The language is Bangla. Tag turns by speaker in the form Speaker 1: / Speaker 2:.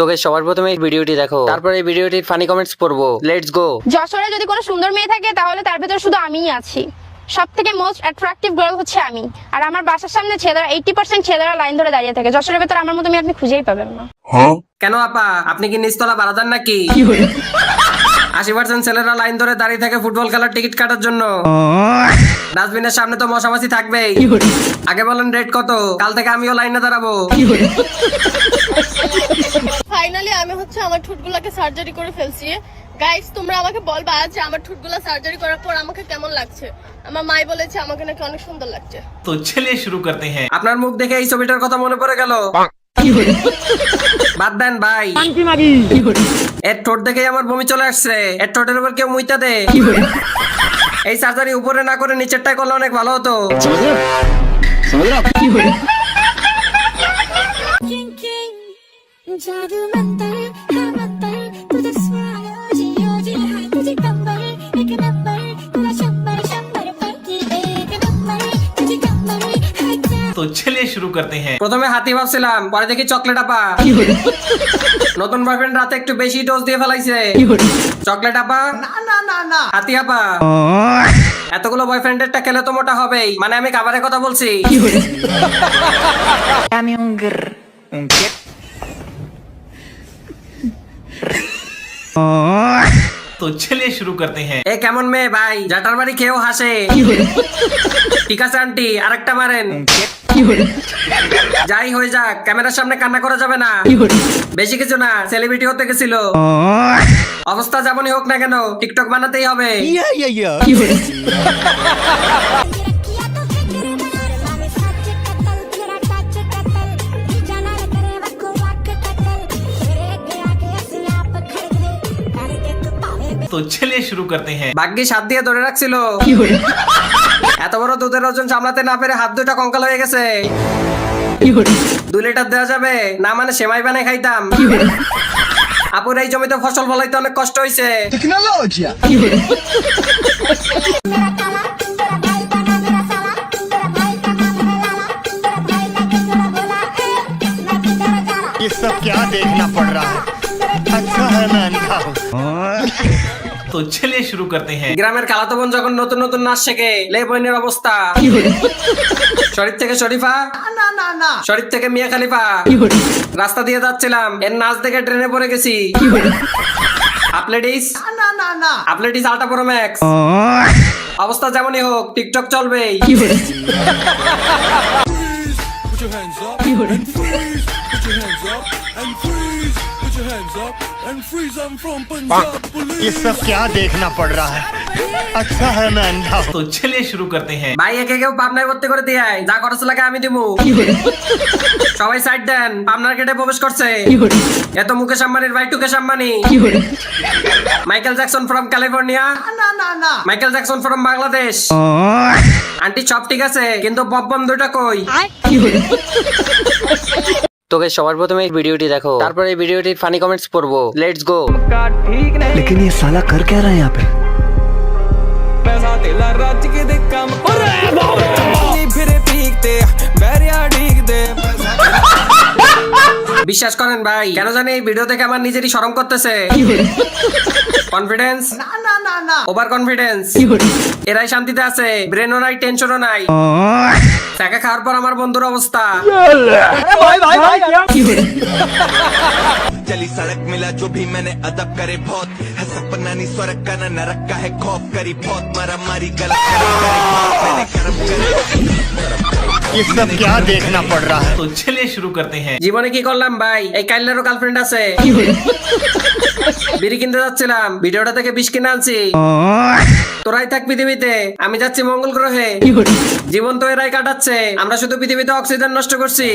Speaker 1: তোকে সবার প্রথমে এই ভিডিওটি দেখো। তারপরে এই ভিডিওটির ফানি কমেন্টস পড়ব। লেটস গো
Speaker 2: যশোরে যদি কোনো সুন্দর মেয়ে থাকে তাহলে তার ভেতর শুধু আমিই আছি। সব থেকে মোস্ট অ্যাট্রাকটিভ গার্ল হচ্ছে আমি। আর আমার বাসার সামনে ছেলেরা এইটি পার্সেন্ট ছেলেরা লাইন ধরে দাঁড়িয়ে থাকে। যশোরের ভেতর আমার মতো মেয়ে আপনি খুঁজেই পাবেন না।
Speaker 3: কেন আপা? আপনি কি নিচতলা দেন নাকি? আশি পার্সেন্ট ছেলেরা লাইন ধরে দাঁড়িয়ে থাকে ফুটবল খেলার টিকিট কাটার জন্য। ডাস্টবিনের সামনে তো মশামাছি থাকবেই। আগে বলেন রেট কত? কাল থেকে আমিও লাইনে দাঁড়াবো।
Speaker 4: ফাইনালি আমি হচ্ছে আমার ঠোঁটগুলোকে সার্জারি করে ফেলছি। গাইস তোমরা আমাকে বলবা যে আমার ঠোঁটগুলো সার্জারি করার পর আমাকে কেমন লাগছে? আমার মাই বলেছে আমাকে নাকি অনেক সুন্দর লাগছে।
Speaker 5: তো চলে শুরু করতে হ্যাঁ।
Speaker 3: আপনার মুখ দেখে এই ছবিটার কথা মনে পড়ে গেল। বাদ দেন ভাই। এর ঠোঁট দেখে আমার বমি চলে আসছে। এর ঠোঁটের উপর কেউ মুইতা দে। এই সার্জারি উপরে না করে নিচেরটাই করলে অনেক ভালো হতো।
Speaker 6: জাদু মন্ত্র है क्या
Speaker 5: तो चलिए शुरू करते हैं
Speaker 3: প্রথমে হাতি ভাবছিলাম পরে দেখি চকলেট আপা নতুন বয়ফ্রেন্ড রাতে একটু বেশি ডোজ দিয়ে ফেলাইছে চকলেট আপা না না না না হাতি আপা এতগুলো বয়ফ্রেন্ডেরটা খেলে তো মোটা হবেই মানে আমি খাবারের কথা বলছি
Speaker 7: Dame un grr.
Speaker 5: तो चलिए शुरू करते हैं
Speaker 3: এ কেমন মেয়ে ভাই জাটার বাড়ি খেয়েও হাসে ঠিক আছে আন্টি আরেকটা মারেন
Speaker 7: ¿Un qué?
Speaker 3: যাই হয়ে যাক ক্যামেরার সামনে কান্না করা যাবে না বেশি কিছু না সেলিব্রিটি হতে গেছিল অবস্থা যেমনই হোক না কেন টিকটক বানাতেই হবে
Speaker 6: तो
Speaker 5: चलिए शुरू करते हैं
Speaker 3: ভাগ্যি হাত দিয়ে ধরে রাখছিল এত বড় দুধের ওজন সামলাতে না পেরে হাত দুটা কঙ্কাল হয়ে গেছে দুই লিটার দেওয়া যাবে না মানে সেমাই বানাই খাইতাম আপুর এই জমিতে ফসল ফলাইতে অনেক কষ্ট হয়েছে
Speaker 6: मेरा काला तेरा भाई बना मेरा साला तेरा भाई का नाम है लाला तेरा भाई लगे तेरा बोला ए मैं भी तेरा जाला
Speaker 8: ये सब क्या देखना पड़ रहा है
Speaker 5: তো ছেলে শুরু করতে হ্যাঁ।
Speaker 3: গ্রামের কালাতো বোন যখন নতুন নতুন নাচ শেখে লে বোনের অবস্থা। শরীর থেকে শরীফা? না না না। শরীফ থেকে মিয়া খালিফা। রাস্তা দিয়ে যাচ্ছিলাম এর নাচ দেখে ট্রেনে পড়ে গেছি। আপলেডিস না না না আপলেডিস আলটা ম্যাক্স অবস্থা যেমনই হোক টিকটক চলবে
Speaker 9: Put your hands up and freeze. Put your hands up and freeze. Put your hands up and freeze. I'm from Punjab police.
Speaker 8: ये सब क्या देखना पड़ रहा है अच्छा है मैं अंधा हूँ
Speaker 5: तो चलिए शुरू करते हैं
Speaker 3: ভাই একে কেউ পাবনায় ভর্তি করে দিয়ে আয়। যা খরচ লাগে আমি দিমু সবাই সাইড দেন পাবনার গেটে প্রবেশ করছে এত মুকেশ আম্বানির ভাই Tukesh Ambani Michael Jackson from California Michael Jackson from Bangladesh aunty সব ঠিক আছে কিন্তু পপ বন্ধুটা কই
Speaker 1: তোকে সবার প্রথমে এই ভিডিওটি দেখো তারপরে এই ভিডিওটির ফানি কমেন্টস পড়বো লেটস গো
Speaker 8: लेकिन ये साला कर क्या रहा है यहाँ पे
Speaker 9: ਪੈਸਾ ਤੇਲਾ ਰੱਜ ਕੇ ਦੇ ਕੰਮ ਨਹੀਂ ਫਿਰੇ ਪੀਕਦੇ ਬੈਰਿਆ ਢੀਕਦੇ
Speaker 3: বিশ্বাস করেন ভাই কেন জানি এই ভিডিও থেকে আমার নিজেরই শরম করতেছে কনফিডেন্স ওভার কনফিডেন্স এরাই শান্তিতে আছে ব্রেনও নাই টেনশনও নাই টাকা খাওয়ার পর আমার বন্ধুর অবস্থা
Speaker 10: चली सड़क मिला जो भी मैंने अदब करे बहुत है सपना नहीं स्वर्ग का न नरक का है खौफ करी बहुत मारा मारी गलत करे करे बहुत मैंने कर्म करे
Speaker 8: ये सब क्या देखना पड़ रहा है
Speaker 5: तो चलिए शुरू करते हैं
Speaker 3: জীবনে কি করলাম ভাই এই কাইলেরও গার্লফ্রেন্ড আছে বিড়ি কিনতে যাচ্ছিলাম ভিডিওটা থেকে বিষ কিনে আনছি তোরাই থাক পৃথিবীতে আমি যাচ্ছি মঙ্গল গ্রহে জীবন তো এরাই কাটাচ্ছে আমরা শুধু পৃথিবীতে অক্সিজেন নষ্ট করছি